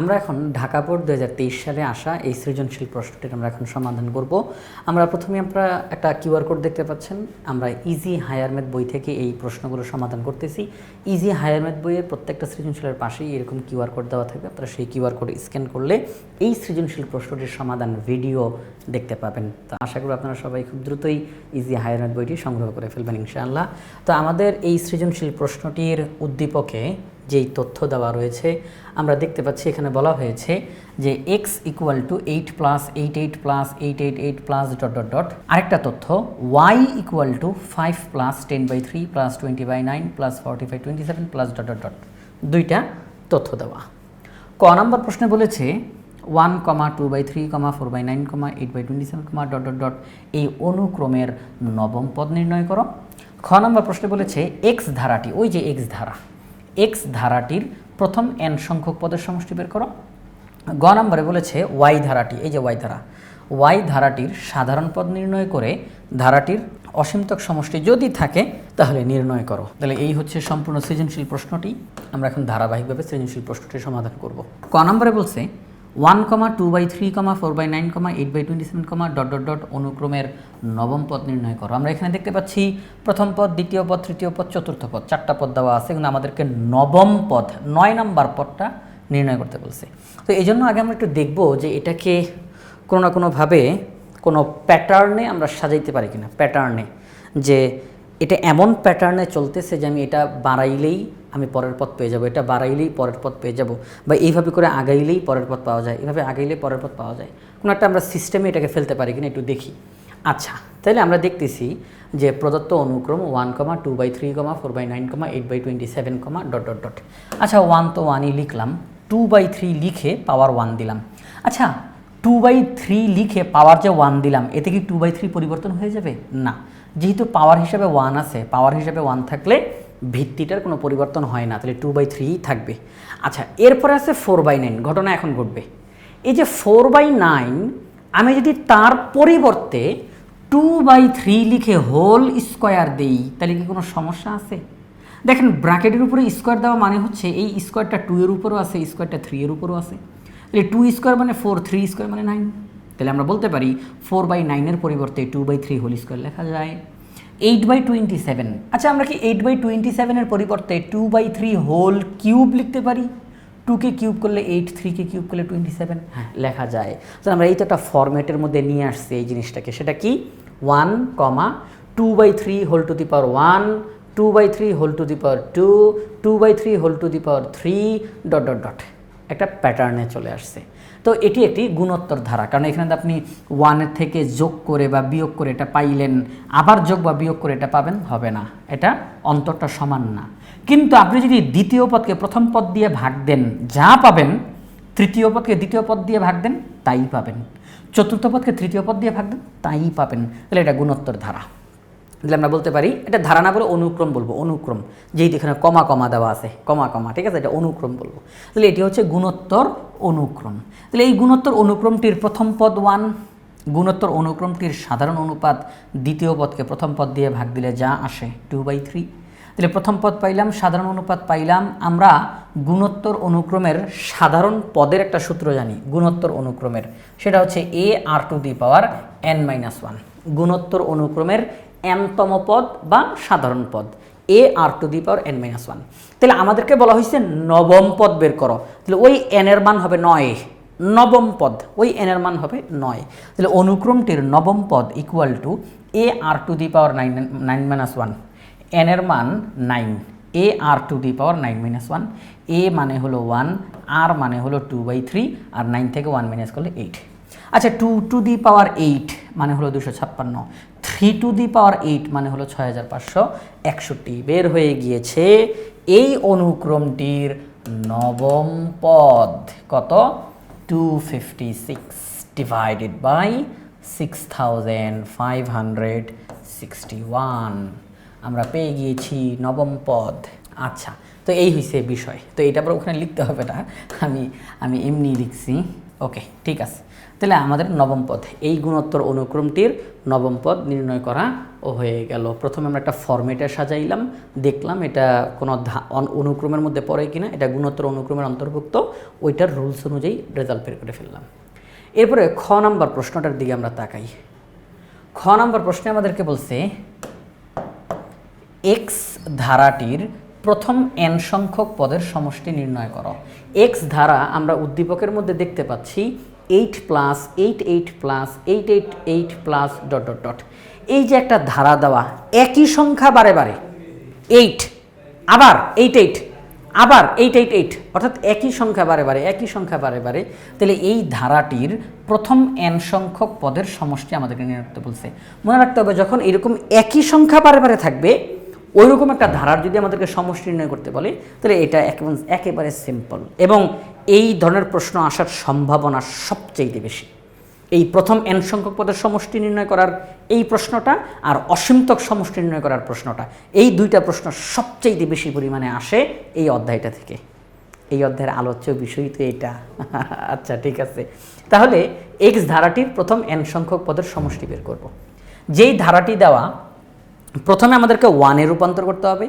আমরা এখন ঢাকা বোর্ড দু হাজার তেইশ সালে আসা এই সৃজনশীল প্রশ্নটির আমরা এখন সমাধান করব। আমরা প্রথমে আমরা একটা কিউআর কোড দেখতে পাচ্ছেন। আমরা ইজি হায়ার ম্যাথ বই থেকে এই প্রশ্নগুলো সমাধান করতেছি। ইজি হায়ার ম্যাথ বইয়ের প্রত্যেকটা সৃজনশীলের পাশেই এরকম কিউআর কোড দেওয়া থাকবে। আপনারা সেই কিউআর কোড স্ক্যান করলে এই সৃজনশীল প্রশ্নটির সমাধান ভিডিও দেখতে পাবেন। তো আশা করি আপনারা সবাই খুব দ্রুতই ইজি হায়ার ম্যাথ বইটি সংগ্রহ করে ফেলবেন ইনশাআল্লাহ। তো আমাদের এই সৃজনশীল প্রশ্নটির উদ্দীপকে যেই তথ্য দেওয়া রয়েছে, আমরা দেখতে পাচ্ছি এখানে বলা হয়েছে যে X equal to eight plus eight eight plus eight eight eight plus dot dot dot আরেকটা তথ্য Y equal to five plus ten by three plus twenty by nine plus forty five twenty seven plus dot dot dot দুইটা তথ্য দেওয়া। ক নম্বর প্রশ্নে বলেছে one comma two by three comma four by nine comma eight by twenty seven comma dot dot dot এই অনুক্রমের নবম পদ নির্ণয় করো। খ নম্বর প্রশ্নে বলেছে এক্স ধারাটি, ওই যে এক্স ধারা এক্স ধারাটির প্রথম এন সংখ্যক পদের সমষ্টি বের করো। গ নম্বরে বলেছে ওয়াই ধারাটি, এই যে ওয়াই ধারা। ওয়াই ধারাটির সাধারণ পদ নির্ণয় করে ধারাটির অসীমতক সমষ্টি যদি থাকে, তাহলে নির্ণয় করো। তাহলে এই হচ্ছে সম্পূর্ণ সৃজনশীল প্রশ্নটি। আমরা এখন ধারাবাহিকভাবে সৃজনশীল প্রশ্নটি সমাধান করব। ক নম্বরে বলছে one comma two by three comma four by nine comma eight by twenty seven comma dot dot dot অনুক্রমের নবম পদ নির্ণয় করো। আমরা এখানে দেখতে পাচ্ছি প্রথম পদ, দ্বিতীয় পদ, তৃতীয় পদ, চতুর্থ পদ, চারটা পদ দেওয়া আছে, কিন্তু আমাদেরকে নবম পদ, নয় নাম্বার পদটা নির্ণয় করতে বলছে। তো এই জন্য আগে আমরা একটু দেখব যে এটাকে কোনো না কোনোভাবে কোনো প্যাটার্নে আমরা সাজাইতে পারি কিনা। প্যাটার্নে যে এটা এমন প্যাটার্নে চলতেছে যে আমি এটা বাড়াইলেই আমি পরের পথ পেয়ে যাব, এটা বাড়াইলেই পরের পথ পেয়ে যাব বা এইভাবে করে আগাইলেই পরের পথ পাওয়া যায় এভাবে আগাইলেই পরের পথ পাওয়া যায়। কোনো একটা আমরা সিস্টেমে এটাকে ফেলতে পারি কিনা একটু দেখি। আচ্ছা তাহলে আমরা দেখতেছি যে প্রদত্ত অনুক্রম one comma two by three comma four by nine comma eight by twenty seven comma dot dot dot আচ্ছা ওয়ান তো ওয়ানই লিখলাম টু বাই থ্রি লিখে পাওয়ার ওয়ান দিলাম। আচ্ছা টু বাই থ্রি লিখে পাওয়ার যে ওয়ান দিলাম, এতে কি টু বাই থ্রি পরিবর্তন হয়ে যাবে? না। যেহেতু পাওয়ার হিসাবে ওয়ান আছে পাওয়ার হিসাবে ওয়ান থাকলে ভিত্তিটার কোনো পরিবর্তন হয় না, তাহলে টু বাই থ্রিই থাকবে। আচ্ছা এরপরে আছে ফোর বাই নাইন ঘটনা এখন ঘটবে। এই যে ফোর বাই নাইন আমি যদি তার পরিবর্তে টু বাই থ্রি লিখে হোল স্কোয়ার দেই, তাহলে কি কোনো সমস্যা আছে? দেখেন, ব্র্যাকেটের উপরে স্কোয়ার দেওয়া মানে হচ্ছে এই স্কোয়ারটা টু এর উপরও আছে স্কোয়ারটা থ্রি এর উপরও আছে। তাহলে টু স্কোয়ার মানে ফোর থ্রি স্কোয়ার মানে নাইন তাহলে আমরা বলতে পারি ফোর বাই নাইনের পরিবর্তে two by three whole square লেখা যায়। এইট বাই টোয়েন্টি সেভেন আচ্ছা আমরা কি এইট বাই টোয়েন্টি সেভেনের পরিবর্তে two by three whole cube লিখতে পারি? টুকে কিউব করলে এইট থ্রিকে কিউব করলে টোয়েন্টি সেভেন হ্যাঁ লেখা যায়। তো আমরা এই তো একটা ফরম্যাটের মধ্যে নিয়ে আসছি এই জিনিসটাকে। সেটা কি? One comma two by three whole to the power one two by three whole to the power two two by three whole to the power three dot dot dot একটা প্যাটার্নে চলে আসছে। তো এটি একটি গুণোত্তর ধারা। কারণ এখানে আপনি ওয়ানের থেকে যোগ করে বা বিয়োগ করে এটা পাইলেন, আবার যোগ বা বিয়োগ করে এটা পাবেন, হবে না। এটা অন্তরটা সমান না। কিন্তু আপনি যদি দ্বিতীয় পদকে প্রথম পদ দিয়ে ভাগ দেন, যা পাবেন, তৃতীয় পদকে দ্বিতীয় পদ দিয়ে ভাগ দেন, তাই পাবেন। চতুর্থ পদকে তৃতীয় পদ দিয়ে ভাগ দেন, তাই পাবেন। তাহলে এটা গুণোত্তর ধারা। তাহলে আমরা বলতে পারি, এটা ধারা না বলে অনুক্রম বলব, অনুক্রম। যেহেতু এখানে কমা কমা দেওয়া আছে, কমা কমা, ঠিক আছে? এটা অনুক্রম বলব। তাহলে এটি হচ্ছে গুণোত্তর অনুক্রম। তাহলে এই গুণোত্তর অনুক্রমটির প্রথম পদ ওয়ান গুণোত্তর অনুক্রমটির সাধারণ অনুপাত দ্বিতীয় পদকে প্রথম পদ দিয়ে ভাগ দিলে যা আসে টু বাই থ্রি তাহলে প্রথম পদ পাইলাম, সাধারণ অনুপাত পাইলাম, আমরা গুণোত্তর অনুক্রমের সাধারণ পদের একটা সূত্র জানি, গুণোত্তর অনুক্রমের। সেটা হচ্ছে A R to the power N minus one গুণোত্তর অনুক্রমের এনতম পদ বা সাধারণ পদ। A, R to the power N minus one তাহলে আমাদেরকে বলা হয়েছে নবম পদ বের করো। তাহলে ওই এনের মান হবে নয়। নবম পদ, ওই এনের মান হবে নয়। তাহলে অনুক্রমটির নবম পদ equal to A R to the power nine nine minus one এনের মান nine A R to the power nine minus one A মানে হলো ওয়ান আর মানে হলো two by three R nine থেকে ওয়ান মাইনাস করলে এইট আচ্ছা two to the power eight মানে হলো দুশো ছাপ্পান্ন। Three to the power eight মানে হলো ছয় হাজার পাঁচশো একষট্টি। বের হয়ে গিয়েছে এই অনুক্রমটির নবম পদ। কত? Two fifty six divided by six thousand five hundred sixty one আমরা পেয়ে গিয়েছি নবম পদ। আচ্ছা তো এই হয়েছে বিষয়। তো এটা আবার ওখানে লিখতে হবে না। আমি আমি এমনি লিখছি। ওকে, ঠিক আছে। তাহলে আমাদের নবম পদ। এই গুণোত্তর অনুক্রমটির নবম পদ নির্ণয় করা হয়ে গেল। প্রথমে আমরা একটা ফর্মেটে সাজাইলাম। দেখলাম এটা কোনো অনুক্রমের মধ্যে পড়ে কিনা, এটা গুণোত্তর অনুক্রমের অন্তর্ভুক্ত, ওইটার রুলস অনুযায়ী রেজাল্ট বের করে ফেললাম। এরপরে খ নাম্বার প্রশ্নটার দিকে আমরা তাকাই। খ নাম্বার প্রশ্নে আমাদেরকে বলছে এক্স ধারাটির প্রথম এন সংখ্যক পদের সমষ্টি নির্ণয় করো। এক্স ধারা আমরা উদ্দীপকের মধ্যে দেখতে পাচ্ছি eight plus eight eight plus eight eight eight plus dot dot dot এই যে একটা ধারা দেওয়া, একই সংখ্যা বারে বারে এইট আবার এইট এইট আবার এইট এইট এইট অর্থাৎ একই সংখ্যা বারে বারে, একই সংখ্যা বারে বারে, তাহলে এই ধারাটির প্রথম এন সংখ্যক পদের সমষ্টি আমাদেরকে নির্ণয় করতে বলছে। মনে রাখতে হবে, যখন এরকম একই সংখ্যা বারে বারে থাকবে ওইরকম একটা ধারার যদি আমাদেরকে সমষ্টি নির্ণয় করতে বলে, তাহলে এটা একেবারে সিম্পল এবং এই ধরনের প্রশ্ন আসার সম্ভাবনা সবচেয়ে বেশি। এই প্রথম এন সংখ্যক পদের সমষ্টি নির্ণয় করার এই প্রশ্নটা আর অসীমতক সমষ্টি নির্ণয় করার প্রশ্নটা, এই দুইটা প্রশ্ন সবচেয়ে বেশি পরিমাণে আসে এই অধ্যায়টা থেকে। এই অধ্যায়ের আলোচ্য বিষয় তো এটা। আচ্ছা ঠিক আছে। তাহলে এক্স ধারাটির প্রথম এন সংখ্যক পদের সমষ্টি বের করব। যেই ধারাটি দেওয়া প্রথমে আমাদেরকে ওয়ানে রূপান্তর করতে হবে,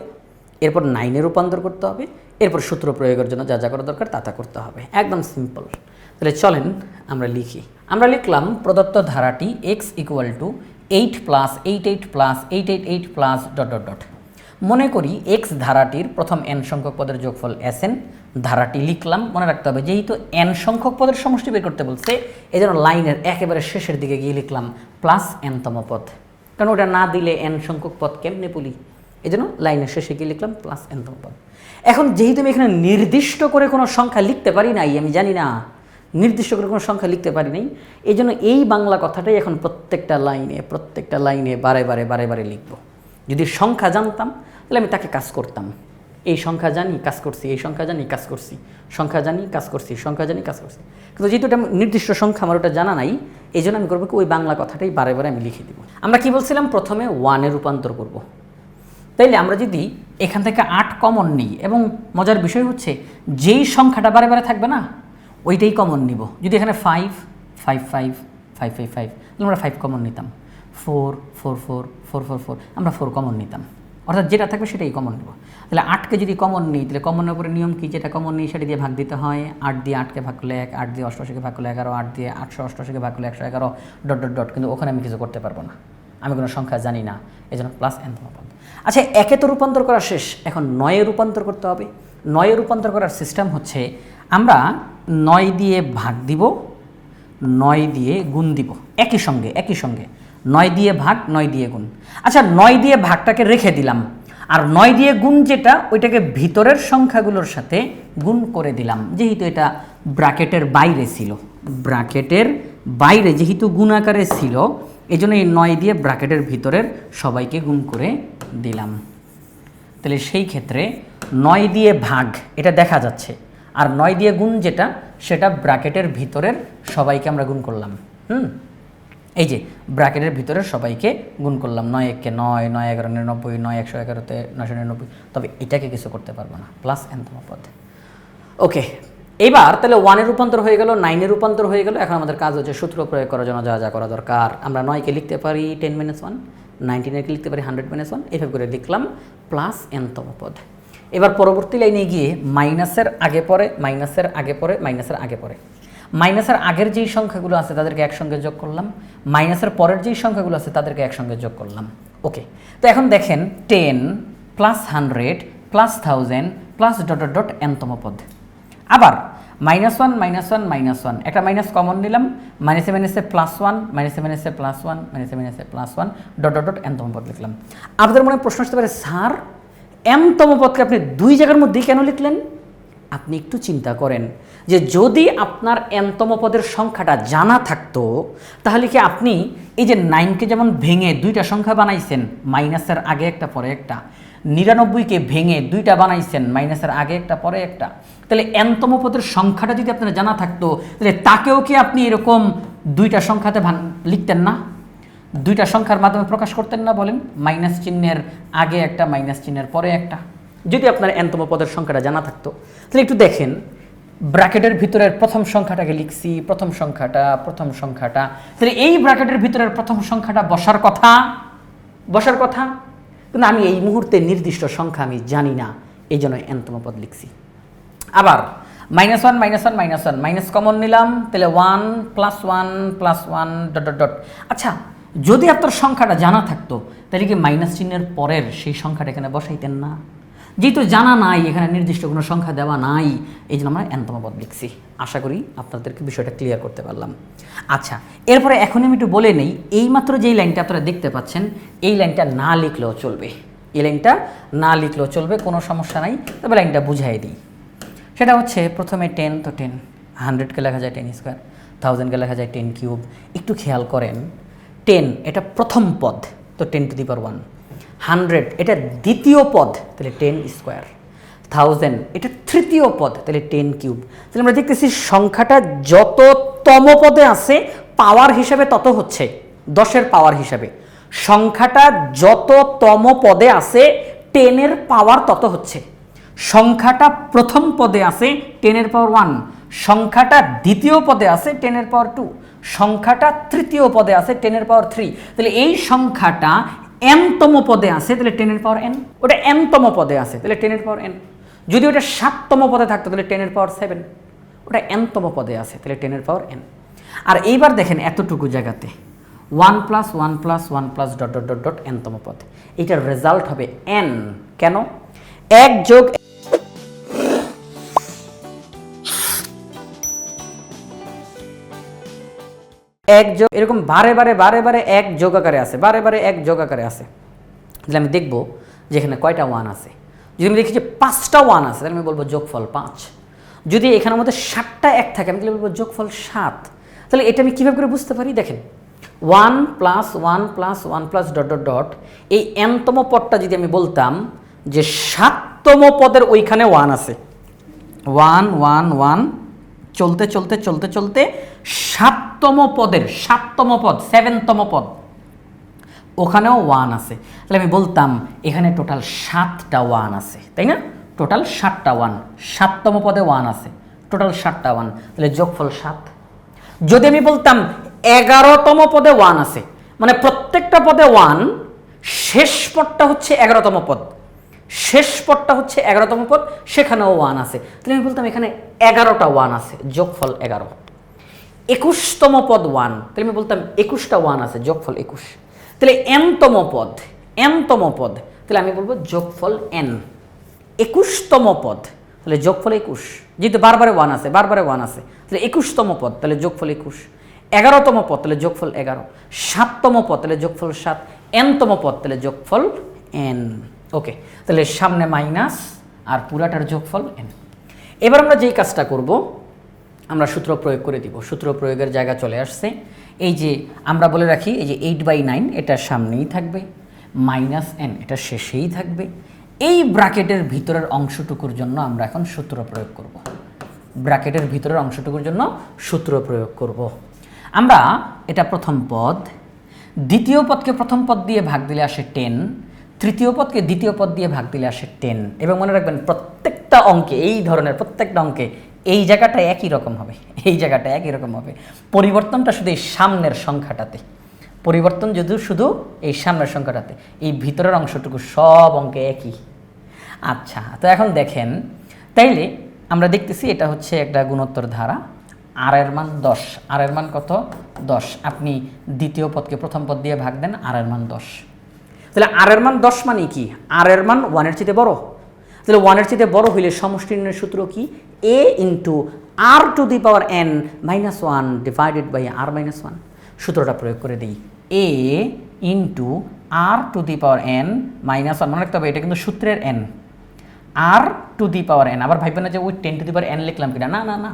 এরপর নাইনে রূপান্তর করতে হবে, এরপর সূত্র প্রয়োগের জন্য যা যা করা দরকার তা তা করতে হবে। একদম সিম্পল তাহলে চলেন আমরা লিখি। আমরা লিখলাম প্রদত্ত ধারাটি X equal to eight plus eight eight plus eight eight eight plus dot dot dot মনে করি এক্স ধারাটির প্রথম এন সংখ্যক পদের যোগফল এস এন ধারাটি লিখলাম, মনে রাখতে হবে যেহেতু এন সংখ্যক পদের সমষ্টি বের করতে বলছে এই জন্য লাইনের একেবারে শেষের দিকে গিয়ে লিখলাম প্লাস এনতম পদ। কারণ ওটা না দিলে এন সংখ্যক পদ কেমনে বলি এই জন্য লাইনের শেষে গিয়ে লিখলাম প্লাস এন পদ। এখন যেহেতু আমি এখানে নির্দিষ্ট করে কোনো সংখ্যা লিখতে পারি নাই, আমি জানি না, নির্দিষ্ট করে কোনো সংখ্যা লিখতে পারি নাই এই জন্য এই বাংলা কথাটাই এখন প্রত্যেকটা লাইনে প্রত্যেকটা লাইনে বারে বারে বারে বারে লিখব। যদি সংখ্যা জানতাম, তাহলে আমি তাকে কাজ করতাম। এই সংখ্যা জানি, কাজ করছি, এই সংখ্যা জানি, কাজ করছি, সংখ্যা জানি, কাজ করছি, সংখ্যা জানি, কাজ করছি। কিন্তু যেহেতু এটা নির্দিষ্ট সংখ্যা, আমার ওটা জানা নাই এই জন্য আমি করব কি, ওই বাংলা কথাটাই বারে বারে আমি লিখে দিব। আমরা কি বলছিলাম? প্রথমে ওয়ানে রূপান্তর করব। তাইলে আমরা যদি এখান থেকে আট কমন নিই, এবং মজার বিষয় হচ্ছে, যেই সংখ্যাটা বারে বারে থাকবে না, ওইটাই কমন নিব। যদি এখানে five five five five five five আমরা ফাইভ কমন নিতাম। Four four four four four four আমরা ফোর কমন নিতাম। অর্থাৎ যেটা থাকবে সেটাই কমন নেব। তাহলে আটকে যদি কমন নিই, তাহলে কমনের উপরে নিয়ম কি? যেটা কমন নিই, সেটা দিয়ে ভাগ দিতে হয়। আট দিয়ে আটকে ভাগ করলে এক, আট দিয়ে অষ্টআশিকে ভাগ করলে এগারো, আট দিয়ে আটশো অষ্টআশিকে ভাগ করলে একশো এগারো ডট ডট ডট কিন্তু ওখানে আমি কিছু করতে পারব না। আমি কোনো সংখ্যা জানি না। এই জন্য প্লাস এন পদ আচ্ছা একে তো রূপান্তর করা শেষ। এখন নয়ে রূপান্তর করতে হবে। নয়ে রূপান্তর করার সিস্টেম হচ্ছে, আমরা নয় দিয়ে ভাগ দিব, নয় দিয়ে গুণ দিব। একই সঙ্গে একই সঙ্গে। নয় দিয়ে ভাগ, নয় দিয়ে গুণ। আচ্ছা নয় দিয়ে ভাগটাকে রেখে দিলাম। আর নয় দিয়ে গুণ যেটা, ওইটাকে ভিতরের সংখ্যাগুলোর সাথে গুণ করে দিলাম। যেহেতু এটা ব্র্যাকেটের বাইরে ছিল। ব্র্যাকেটের বাইরে যেহেতু গুণ আকারে ছিল এই জন্য এই নয় দিয়ে ব্র্যাকেটের ভিতরের সবাইকে গুণ করে দিলাম। তাহলে সেই ক্ষেত্রে নয় দিয়ে ভাগ, এটা দেখা যাচ্ছে। আর নয় দিয়ে গুণ যেটা, সেটা ব্র্যাকেটের ভিতরের সবাইকে আমরা গুণ করলাম। হুম? এই যে ব্র্যাকেটের ভিতরে সবাইকে গুণ করলাম, নয় একে নয় নয় এগারো নিরানব্বই, নয় একশো এগারোতে নয়শো নিরানব্বই। তবে এটাকে কিছু করতে পারব না প্লাস এনতম পদ। ওকে এবার তাহলে ওয়ানের রূপান্তর হয়ে গেল নাইনের রূপান্তর হয়ে গেল। এখন আমাদের কাজ হচ্ছে সূত্র প্রয়োগ করার জন্য যা যা করা দরকার। আমরা নয়কে লিখতে পারি টেন মাইনাস ওয়ান নাইনটিনকে লিখতে পারি হান্ড্রেড মাইনাস ওয়ান এভাবে করে লিখলাম প্লাস এনতম পদ। এবার পরবর্তী লাইনে গিয়ে মাইনাসের আগে পরে মাইনাসের আগে পরে মাইনাসের আগে পরে মাইনাসের আগের যেই সংখ্যাগুলো আছে তাদেরকে একসঙ্গে যোগ করলাম, মাইনাসের পরের যেই সংখ্যাগুলো আছে তাদেরকে একসঙ্গে যোগ করলাম। ওকে তো এখন দেখেন ten plus hundred plus thousand plus dot dot এনতম পদ। আবার minus one minus one minus one একটা মাইনাস কমন নিলাম মাইনাসে মাইনাসে প্লাস ওয়ান মাইনাসে মাইনাসে প্লাস ওয়ান মাইনাসে মাইনাসে plus one dot dot dot এনতম পদ লিখলাম। আপনাদের মনে প্রশ্ন আসতে পারে, স্যার এমতম পদকে আপনি দুই জায়গার মধ্যেই কেন লিখলেন? আপনি একটু চিন্তা করেন। যে যদি আপনার এনতম পদের সংখ্যাটা জানা থাকতো, তাহলে কি আপনি এই যে নাইনকে যেমন ভেঙে দুইটা সংখ্যা বানাইছেন, মাইনাসের আগে একটা, পরে একটা, নিরানব্বইকে ভেঙে দুইটা বানাইছেন, মাইনাসের আগে একটা, পরে একটা, তাহলে এনতম পদের সংখ্যাটা যদি আপনার জানা থাকতো, তাহলে তাকেও কি আপনি এরকম দুইটা সংখ্যাতে লিখতেন না? দুইটা সংখ্যার মাধ্যমে প্রকাশ করতেন না বলেন, মাইনাস চিহ্নের আগে একটা, মাইনাস চিহ্নের পরে একটা। যদি আপনার এনতম পদের সংখ্যাটা জানা থাকতো, তাহলে একটু দেখেন ব্র্যাকেটের ভিতরের প্রথম সংখ্যাটাকে লিখছি, প্রথম সংখ্যাটা প্রথম সংখ্যাটা। তাহলে এই ব্র্যাকেটের ভিতরের প্রথম সংখ্যাটা বসার কথা? বসার কথা? কিন্তু আমি এই মুহূর্তে নির্দিষ্ট সংখ্যা আমি জানি না, এই জন্য এনতম পদ লিখছি। আবার minus one minus one minus one minus common নিলাম, তাহলে one plus one plus one dot dot dot আচ্ছা যদি আপনার সংখ্যাটা জানা থাকতো, তাহলে কি মাইনাস চিহ্নের পরের সেই সংখ্যাটা এখানে বসাইতেন না? যেহেতু জানা নাই, এখানে নির্দিষ্ট কোনো সংখ্যা দেওয়া নাই এই জন্য আমরা এনতম পদ লিখছি। আশা করি আপনাদেরকে বিষয়টা ক্লিয়ার করতে পারলাম। আচ্ছা এরপরে এখন আমি একটু বলে নেই, এইমাত্র যেই লাইনটা আপনারা দেখতে পাচ্ছেন, এই লাইনটা না লিখলেও চলবে। এই লাইনটা না লিখলেও চলবে, কোনো সমস্যা নাই। তবে লাইনটা বুঝাই দিই। সেটা হচ্ছে প্রথমে টেন, তো টেন হান্ড্রেডকে লেখা যায় টেন স্কোয়ার থাউজেন্ডকে লেখা যায় টেন কিউব একটু খেয়াল করেন, টেন, এটা প্রথম পদ, তো ten to the power one hundred, এটা দ্বিতীয় পদ, তাহলে টেন স্কোয়ার। থাউজেন্ড, এটা তৃতীয় পদ, তাহলে টেন কিউব। তাহলে আমরা দেখতেছি সংখ্যাটা যততম পদে আছে, পাওয়ার হিসাবে তত হচ্ছে, দশের পাওয়ার হিসাবে। সংখ্যাটা যততম পদে আছে, টেনের পাওয়ার তত হচ্ছে। সংখ্যাটা প্রথম পদে আছে, টেনের পাওয়ার ওয়ান। সংখ্যাটা দ্বিতীয় পদে আছে, টেনের পাওয়ার টু। সংখ্যাটা তৃতীয় পদে আছে, টেনের পাওয়ার থ্রি। তাহলে এই সংখ্যাটা এনতম পদে আছে, তাহলে টেনের পাওয়ার এন ওটা এনতম পদে আছে, তাহলে টেনের পাওয়ার এন যদি ওটা সাততম পদে থাকতো, তাহলে টেনের পাওয়ার সেভেন ওটা এনতম পদে আছে, তাহলে টেনের পাওয়ার এন আর এইবার দেখেন এতটুকু জায়গাতে one plus one plus one plus dot dot dot dot এনতম পদ। এটার রেজাল্ট হবে এন কেন? এক যোগ এক যোগ এরকম বারে বারে বারে বারে এক যোগ আকারে আছে, বারে বারে এক যোগ আকারে আছে। তাহলে আমি দেখব যে এখানে কয়টা ওয়ান আছে। যদি আমি দেখি যে পাঁচটা ওয়ান আছে, তাহলে আমি বলব যোগফল পাঁচ। যদি এখানের মধ্যে ষাটটা এক থাকে, আমি তাহলে বলব যোগফল সাত। তাহলে এটা আমি কীভাবে করে বুঝতে পারি? দেখেন, one plus one plus one plus dot dot dot, এই এনতম পদটা যদি আমি বলতাম যে সাততম পদের ওইখানে ওয়ান আছে। ওয়ান ওয়ান ওয়ান চলতে চলতে চলতে চলতে সাততম পদের, সাততম পদ, সেভেনতম পদ। ওখানেও ওয়ান আছে। তাহলে আমি বলতাম, এখানে টোটাল সাতটা ওয়ান আছে, তাই না? টোটাল সাতটা ওয়ান সাততম পদে ওয়ান আছে। টোটাল সাতটা ওয়ান তাহলে যোগফল সাত। যদি আমি বলতাম, এগারোতম পদে ওয়ান আছে মানে প্রত্যেকটা পদে ওয়ান শেষ পদটা হচ্ছে এগারোতম পদ। শেষ পদটা হচ্ছে এগারোতম পদ, সেখানেও ওয়ান আছে। তাহলে আমি বলতাম এখানে এগারোটা ওয়ান আছে, যোগফল এগারো। একুশতম পদ ওয়ান, তাহলে আমি বলতাম একুশটা ওয়ান আছে, যোগফল একুশ। তাহলে এনতম পদ এনতম পদ, তাহলে আমি বলব যোগফল এন। একুশতম পদ, তাহলে যোগফল একুশ। যেহেতু বারবারে ওয়ান আছে, বারবারে ওয়ান আছে, তাহলে একুশতম পদ, তাহলে যোগফল একুশ। এগারোতম পদ, তাহলে যোগফল এগারো। সাততম পদ, তাহলে যোগফল সাত। এনতম পদ, তাহলে যোগফল এন। ওকে তাহলে সামনে মাইনাস আর পুরাটার যোগফল এন এবার আমরা যেই কাজটা করব, আমরা সূত্র প্রয়োগ করে দিব। সূত্র প্রয়োগের জায়গা চলে আসছে। এই যে আমরা বলে রাখি, এই যে এইট বাই নাইন এটা সামনেই থাকবে। মাইনাস এন এটা শেষেই থাকবে। এই ব্র্যাকেটের ভিতরের অংশটুকুর জন্য আমরা এখন সূত্র প্রয়োগ করব। ব্র্যাকেটের ভিতরের অংশটুকুর জন্য সূত্র প্রয়োগ করব। আমরা এটা প্রথম পদ, দ্বিতীয় পদকে প্রথম পদ দিয়ে ভাগ দিলে আসে টেন তৃতীয় পদকে দ্বিতীয় পদ দিয়ে ভাগ দিলে আসে টেন এবং মনে রাখবেন প্রত্যেকটা অঙ্কে, এই ধরনের প্রত্যেকটা অঙ্কে এই জায়গাটা একই রকম হবে, এই জায়গাটা একই রকম হবে। পরিবর্তনটা শুধু এই সামনের সংখ্যাটাতে। পরিবর্তন যদি শুধু এই সামনের সংখ্যাটাতে, এই ভিতরের অংশটুকু সব অঙ্কে একই। আচ্ছা তো এখন দেখেন, তাইলে আমরা দেখতেছি এটা হচ্ছে একটা গুণোত্তর ধারা আর এর মান দশ। আর এর মান কত? দশ। আপনি দ্বিতীয় পদকে প্রথম পদ দিয়ে ভাগ দেন আর এর মান দশ। তাহলে আর এর মান দশ মানে কি? আর এর মান ওয়ানের চেয়ে বড়। তাহলে ওয়ানের চেয়ে বড় হইলে সমষ্টি নির্ণয়ের সূত্র কি? A into R to the power N minus one divided by R minus one সূত্রটা প্রয়োগ করে দিই। A into R to the power N minus one মনে রাখতে হবে, এটা কিন্তু সূত্রের N R to the power N আবার ভাববেন না যে, ওই ten to the power N লিখলাম কিনা? না না না।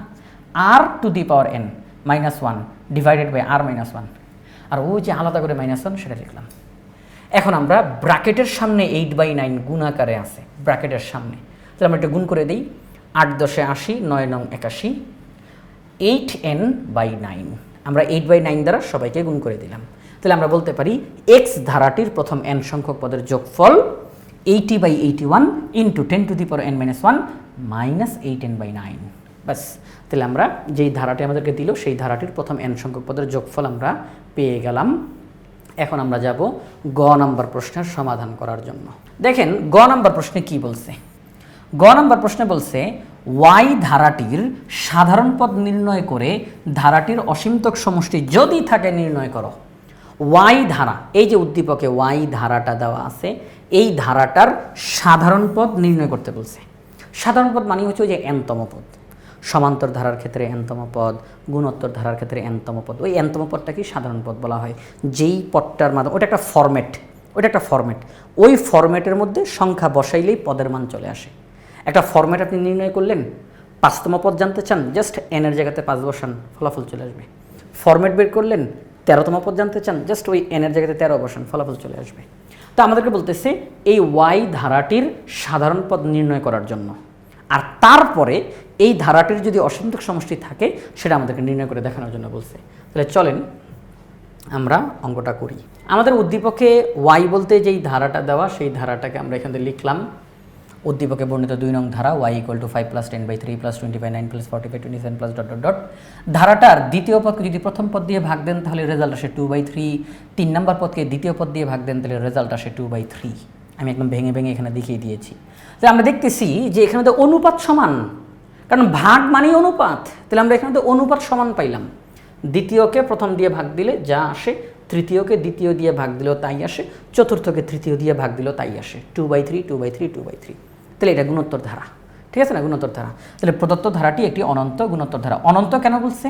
R to the power N minus one divided by R minus one আর ওই যে আলাদা করে মাইনাস ওয়ান সেটা লিখলাম। এখন আমরা ব্র্যাকেটের সামনে এইট বাই নাইন গুণ আকারে আছে, ব্র্যাকেটের সামনে। তাহলে আমরা এটা গুণ করে দিই। আট দশে আশি, নয় নং একাশি এইট এন বাই নাইন আমরা এইট বাই নাইন দ্বারা সবাইকে গুণ করে দিলাম। তাহলে আমরা বলতে পারি এক্স ধারাটির প্রথম এন সংখ্যক পদের যোগফল eighty by eighty one into ten to the power N minus one minus eight N by nine ব্যাস, তাহলে আমরা যেই ধারাটি আমাদেরকে দিল, সেই ধারাটির প্রথম এন সংখ্যক পদের যোগফল আমরা পেয়ে গেলাম এখন আমরা যাব গ নাম্বার প্রশ্নের সমাধান করার জন্য। দেখেন, গ নাম্বার প্রশ্নে কি বলছে? গ নাম্বার প্রশ্নে বলছে, ওয়াই ধারাটির সাধারণ পদ নির্ণয় করে ধারাটির অসীমতক সমষ্টি যদি থাকে নির্ণয় করো। ওয়াই ধারা, এই যে উদ্দীপকে ওয়াই ধারাটা দেওয়া আছে, এই ধারাটার সাধারণ পদ নির্ণয় করতে বলছে। সাধারণ পদ মানে হচ্ছে ওই যে এনতম পদ। সমান্তর ধারার ক্ষেত্রে এনতম পদ গুণোত্তর ধারার ক্ষেত্রে এনতম পদ। ওই এনতম পদটাকেই সাধারণ পদ বলা হয়। যেই পদটার মাধ্যমে, ওটা একটা ফরম্যাট ওটা একটা ফরম্যাট ওই ফরম্যাটের মধ্যে সংখ্যা বসাইলেই পদের মান চলে আসে। একটা ফরম্যাট আপনি নির্ণয় করলেন, পাঁচতম পদ জানতে চান জাস্ট এনের জায়গাতে পাঁচ বসান, ফলাফল চলে আসবে। ফরম্যাট বের করলেন, তেরোতম পদ জানতে চান জাস্ট ওই এনের জায়গাতে তেরো বসান, ফলাফল চলে আসবে। তো আমাদেরকে বলতেছে, এই ওয়াই ধারাটির সাধারণ পদ নির্ণয় করার জন্য। আর তারপরে এই ধারাটির যদি অসীমতক সমষ্টি থাকে, সেটা আমাদেরকে নির্ণয় করে দেখানোর জন্য বলছে। তাহলে চলেন আমরা অঙ্কটা করি। আমাদের উদ্দীপকে ওয়াই বলতে যেই ধারাটা দেওয়া, সেই ধারাটাকে আমরা এখান থেকে লিখলাম। উদ্দীপকে বর্ণিত দুই নং ধারা Y equal to five plus ten by three plus twenty five nine plus forty five twenty seven plus dot dot dot ধারাটার দ্বিতীয় পদকে যদি প্রথম পদ দিয়ে ভাগ দেন, তাহলে রেজাল্ট আসে টু বাই থ্রি তিন নম্বর পদকে দ্বিতীয় পদ দিয়ে ভাগ দেন, তাহলে রেজাল্ট আসে টু বাই থ্রি আমি একদম ভেঙে ভেঙে এখানে দেখিয়ে দিয়েছি। তাহলে আমরা দেখতেছি যে এখানে তো অনুপাত সমান। কারণ ভাগ মানেই অনুপাত। তাহলে আমরা এখানে তো অনুপাত সমান পাইলাম। দ্বিতীয়কে প্রথম দিয়ে ভাগ দিলে যা আসে, তৃতীয়কে দ্বিতীয় দিয়ে ভাগ দিলেও তাই আসে, চতুর্থকে তৃতীয় দিয়ে ভাগ দিলেও তাই আসে। Two by three two by three two by three তাহলে এটা গুণোত্তর ধারা। ঠিক আছে না গুণোত্তর ধারা? তাহলে প্রদত্ত ধারাটি একটি অনন্ত গুণোত্তর ধারা। অনন্ত কেন বলছে?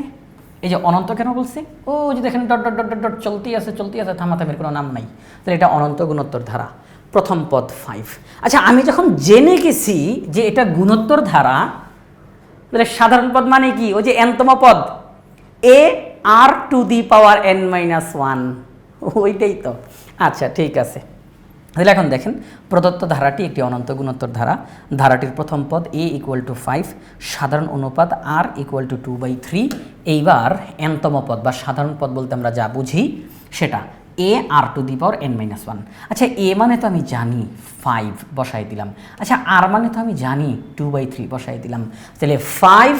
এই যে অনন্ত কেন বলছে? ও যে দেখেন dot dot dot dot dot চলতেই আছে চলতেই আছে থামাথামের কোনো নাম নাই। তাহলে এটা অনন্ত গুণোত্তর ধারা। প্রথম পদ ফাইভ আচ্ছা আমি যখন জেনে গেছি যে এটা গুণোত্তর ধারা তাহলে সাধারণ পদ মানে কি? ওই যে এনতম পদ। A R to the power N minus one ওইটাই তো। আচ্ছা ঠিক আছে। তাহলে এখন দেখেন, প্রদত্ত ধারাটি একটি অনন্ত গুণোত্তর ধারা। ধারাটির প্রথম পদ এ ইকুয়াল টু ফাইভ সাধারণ অনুপাত R equal to two by three এইবার এনতম পদ বা সাধারণ পদ বলতে আমরা যা বুঝি, সেটা A R to the power N minus one আচ্ছা এ মানে তো আমি জানি ফাইভ বসাই দিলাম। আচ্ছা আর মানে তো আমি জানি টু বাই থ্রি বসাই দিলাম। তাহলে five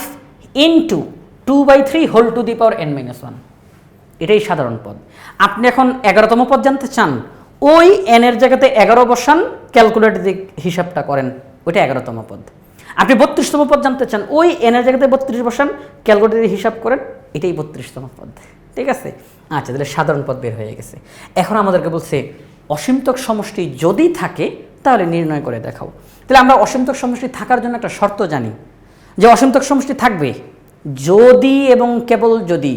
into two by three whole to the power N minus one এটাই সাধারণ পদ। আপনি এখন এগারোতম পদ জানতে চান, ওই এনের জায়গাতে এগারো বসান ক্যালকুলেটর দিয়ে হিসাবটা করেন, ওইটা এগারোতম পদ। আপনি বত্রিশতম পদ জানতে চান, ওই এনের জায়গাতে বত্রিশ বসান ক্যালকুলেটর হিসাব করেন, এটাই বত্রিশতম পদ। ঠিক আছে? আচ্ছা তাহলে সাধারণ পদ বের হয়ে গেছে। এখন আমাদেরকে বলছে, অসীমতক সমষ্টি যদি থাকে, তাহলে নির্ণয় করে দেখাও। তাহলে আমরা অসীমতক সমষ্টি থাকার জন্য একটা শর্ত জানি, যে অসীমতক সমষ্টি থাকবে যদি এবং কেবল যদি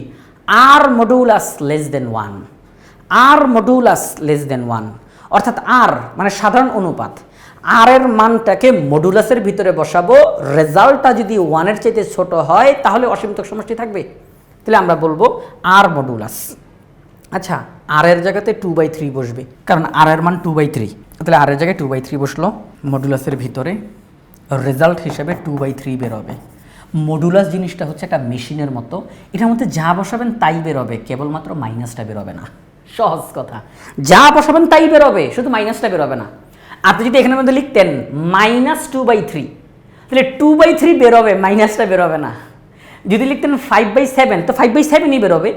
R modulus less than one R modulus less than one অর্থাৎ আর মানে সাধারণ অনুপাত আর এর মানটাকে মডুলাসের ভিতরে বসাবো, রেজাল্টটা যদি ওয়ানের চাইতে ছোট হয়, তাহলে অসীমতক সমষ্টি থাকবে। তাহলে আমরা বলব আর মডুলাস আচ্ছা আর এর জায়গাতে টু বাই থ্রি বসবে। কারণ আর এর মান টু বাই থ্রি তাহলে আর এর জায়গায় টু বাই থ্রি বসল মডুলাসের ভিতরে রেজাল্ট হিসেবে টু বাই থ্রি বেরোবে। মডুলাস জিনিসটা হচ্ছে একটা মেশিনের মতো, এটার মধ্যে যা বসাবেন তাই বেরোবে, কেবলমাত্র মাইনাসটা বেরোবে না। সহজ কথা। যা বসাবেন তাই বেরোবে, শুধু মাইনাসটা বেরোবে না। আপনি যদি এখানের মধ্যে লিখতেন মাইনাস টু বাই থ্রি তাহলে টু বাই থ্রি বেরোবে মাইনাসটা বেরোবে না। যদি লিখতেন ফাইভ বাই সেভেন তো ফাইভ বাই সেভেনই বেরোবে।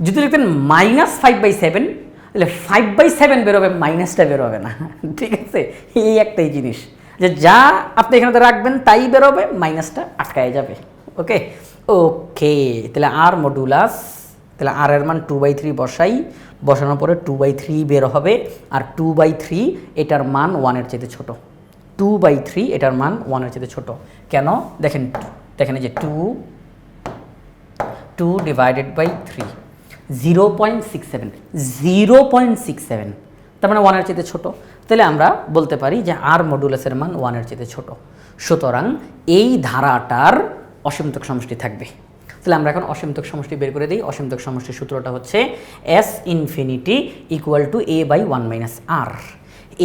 যদি লিখতেন মাইনাস ফাইভ বাই সেভেন তাহলে ফাইভ বাই সেভেন বেরোবে মাইনাসটা বেরোবে না। ঠিক আছে? এই একটাই জিনিস। যে যা আপনি এখানে রাখবেন, তাই বেরোবে মাইনাসটা আটকায় যাবে। ওকে? ওকে, তাহলে আর মডুলাস তাহলে আর এর মান টু বাই থ্রি বসাই। বসানোর পরে টু বাই থ্রি বের হবে। আর টু বাই থ্রি এটার মান ওয়ানের চেয়ে ছোট। টু বাই থ্রি এটার মান ওয়ানের চেয়ে ছোট। কেন? দেখেন দেখেন এই যে two two divided by three zero point six seven, zero point six seven. তার মানে ওয়ানের চেয়ে ছোটো। তাহলে আমরা বলতে পারি যে আর মডুলাসের মান ওয়ানের চেয়ে ছোটো। সুতরাং এই ধারাটার অসীমতক সমষ্টি থাকবে। তাহলে আমরা এখন অসীমতক সমষ্টি বের করে দিই। অসীমতক সমষ্টির সূত্রটা হচ্ছে S infinity equal to A by one minus R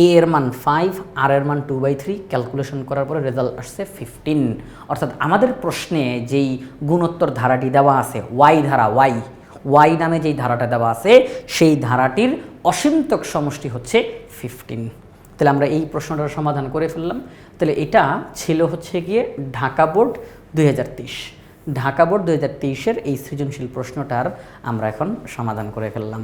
A এর মান ফাইভ আর এর মান টু বাই থ্রি ক্যালকুলেশন করার পরে রেজাল্ট আসছে ফিফটিন অর্থাৎ আমাদের প্রশ্নে যেই গুণোত্তর ধারাটি দেওয়া আছে ওয়াই ধারা ওয়াই ওয়াই নামে যেই ধারাটা দেওয়া আছে, সেই ধারাটির অসীমতক সমষ্টি হচ্ছে ফিফটিন তাহলে আমরা এই প্রশ্নটার সমাধান করে ফেললাম। তাহলে এটা ছিল হচ্ছে গিয়ে ঢাকা বোর্ড দু হাজার তেইশ। ঢাকা বোর্ড দুই হাজার তেইশের এই সৃজনশীল প্রশ্নটার আমরা এখন সমাধান করে ফেললাম।